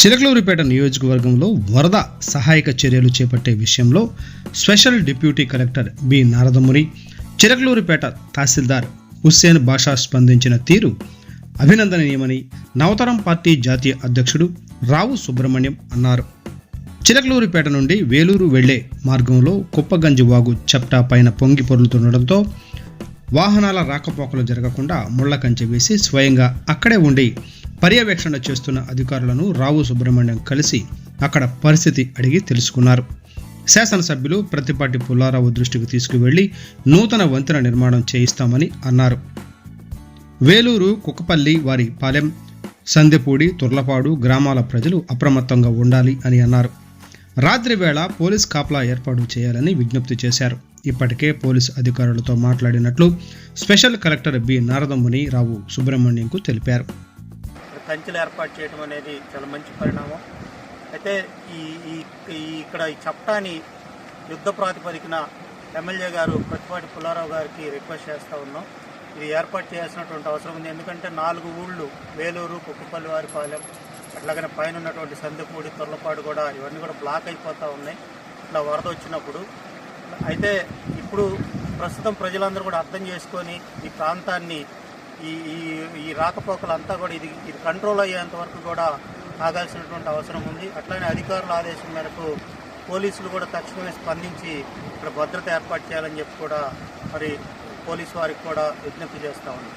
చిలకలూరిపేట నియోజకవర్గంలో వరద సహాయక చర్యలు చేపట్టే విషయంలో special deputy collector B Naradamuni Chilakaluripet తహసీల్దార్ హుస్సేన్ బాషా స్పందించిన తీరు అభినందనీయమని నవతరం పార్టీ జాతీయ అధ్యక్షుడు రావు సుబ్రహ్మణ్యం అన్నారు. చిలకలూరిపేట నుండి వేలూరు వెళ్ళే మార్గంలో కుప్పగంజి వాగు చెప్టా పైన పొంగి పొరులుతుండటంతో వాహనాల రాకపోకలు జరగకుండా ముళ్ళకంచె వేసి స్వయంగా అక్కడే ఉండి పర్యవేక్షణ చేస్తున్న అధికారులను రావు సుబ్రహ్మణ్యం కలిసి అక్కడ పరిస్థితి అడిగి తెలుసుకున్నారు. శాసనసభ్యులు ప్రతిపాటి పుల్లారావు దృష్టికి తీసుకువెళ్ళి నూతన వంతెన నిర్మాణం చేయిస్తామని అన్నారు. వేలూరు కుక్కపల్లి వారి పాలెం సందెపూడి తుర్లపాడు గ్రామాల ప్రజలు అప్రమత్తంగా ఉండాలి అని అన్నారు. రాత్రి వేళ పోలీస్ కాపలా ఏర్పాటు చేయాలని విజ్ఞప్తి చేశారు. ఇప్పటికే పోలీసు అధికారులతో మాట్లాడినట్లు స్పెషల్ కలెక్టర్ బి. నారదముని రావు సుబ్రహ్మణ్యంకు తెలిపారు. సంచులు కంచెలు ఏర్పాటు చేయడం అనేది చాలా మంచి పరిణామం. అయితే ఈ ఈ ఇక్కడ ఈ చట్టాన్ని యుద్ధ ప్రాతిపదికన ఎమ్మెల్యే గారు ప్రతిపాటి పుల్లారావు గారికి రిక్వెస్ట్ చేస్తూ ఉన్నాం. ఇది ఏర్పాటు చేయాల్సినటువంటి అవసరం ఉంది. ఎందుకంటే నాలుగు ఊళ్ళు వేలూరు కుక్కపల్లి వారిపాలెం అట్లాగనే పైన ఉన్నటువంటి సందెపూడి తొర్లపాడు కూడా ఇవన్నీ కూడా బ్లాక్ అయిపోతూ ఉన్నాయి. ఇట్లా వరద వచ్చినప్పుడు. అయితే ఇప్పుడు ప్రస్తుతం ప్రజలందరూ కూడా అర్థం చేసుకొని ఈ ప్రాంతాన్ని ఈ ఈ ఈ రాకపోకలంతా కూడా ఇది ఇది కంట్రోల్ అయ్యేంత వరకు కూడా ఆగాల్సినటువంటి అవసరం ఉంది. అట్లనే అధికారుల ఆదేశం మేరకు పోలీసులు కూడా తక్షణమే స్పందించి ఇక్కడ భద్రత ఏర్పాటు చేయాలని చెప్పి కూడా మరి పోలీసు వారికి కూడా విజ్ఞప్తి చేస్తా ఉన్నాం.